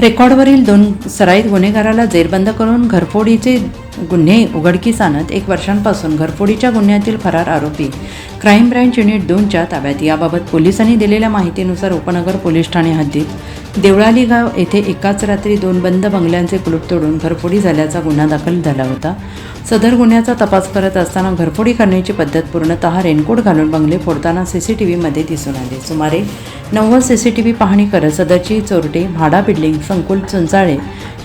रेकॉर्डवरील दोन सराईत गुन्हेगाराला जेरबंद करून घरफोडीचे गुन्हे उघडकीस आणत एक वर्षांपासून घरफोडीच्या गुन्ह्यातील फरार आरोपी क्राईम ब्रँच युनिट दोनच्या ताब्यात. याबाबत पोलिसांनी दिलेल्या माहितीनुसार उपनगर पोलीस ठाणे हद्दीत देवळाली गाव येथे एकाच रात्री दोन बंद बंगल्यांचे कुलूप तोडून घरफोडी झाल्याचा गुन्हा दाखल झाला होता. सदर गुन्ह्याचा तपास करत असताना घरफोडी करण्याची पद्धत पूर्णतः रेनकोट घालून बंगले फोडताना सी सी टी व्हीमध्ये दिसून आले. सुमारे नव्वद सी सी टी व्ही पाहणी करत सदरची चोरटे भाडा बिल्डिंग संकुल चुंचाळे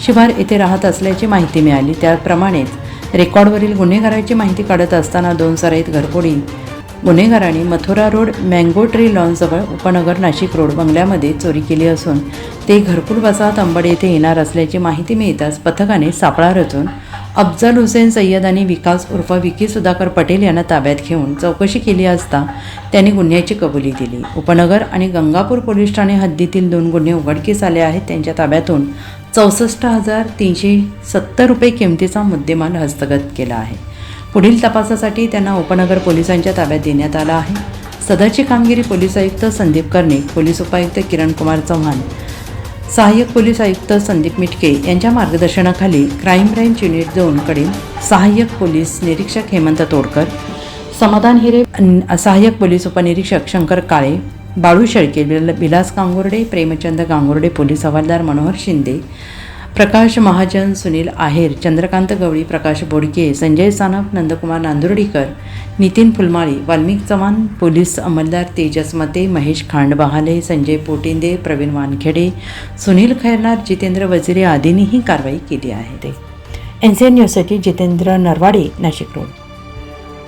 शिवार येथे राहत असल्याची माहिती मिळाली. त्याप्रमाणेच रेकॉर्डवरील गुन्हेगाराची माहिती काढत असताना दोन सराईत घरफोडी गुन्हेगारांनी मथुरा रोड मँगो ट्री लॉनजवळ उपनगर नाशिक रोड बंगल्यामध्ये चोरी केली असून ते घरकुल वसाहत अंबड येथे येणार असल्याची माहिती मिळताच पथकाने सापळा रचून अफजल हुसेन सय्यद आणि विकास उर्फ विकी सुधाकर पटेल यांना ताब्यात घेऊन चौकशी केली असता त्यांनी गुन्ह्याची कबुली दिली. उपनगर आणि गंगापूर पोलीस ठाणे हद्दीतील दोन गुन्हे उघडकीस आले आहेत. त्यांच्या ताब्यातून चौसष्ट हजार तीनशे सत्तर रुपये किमतीचा मुद्देमाल हस्तगत केला आहे. पुढील तपासासाठी त्यांना उपनगर पोलिसांच्या ताब्यात देण्यात आला आहे. सदरची कामगिरी पोलीस आयुक्त संदीप कर्णिक पोलीस उपायुक्त किरण कुमार चव्हाण सहाय्यक पोलीस आयुक्त संदीप मिटके यांच्या मार्गदर्शनाखाली क्राईम ब्रँच युनिट दोनकडील सहाय्यक पोलीस निरीक्षक हेमंत तोडकर समाधान हिरे सहाय्यक पोलीस उपनिरीक्षक शंकर काळे बाळू शेळके विल- विलास गांगुर्डे प्रेमचंद गांगुर्डे पोलीस हवालदार मनोहर शिंदे प्रकाश महाजन सुनील आहेर चंद्रकांत गवळी प्रकाश बोडके संजय सानप नंदकुमार नांदुर्डीकर नितीन फुलमाळी वाल्मिक चव्हाण पोलीस अंमलदार तेजस मते महेश खांडबहाले संजय पोटिंदे प्रवीण वानखेडे सुनील खैरनार जितेंद्र वजिरे आदींनीही कारवाई केली आहे. ते एन सी एन न्यूजसाठी जितेंद्र नरवाडे नाशिक रोड.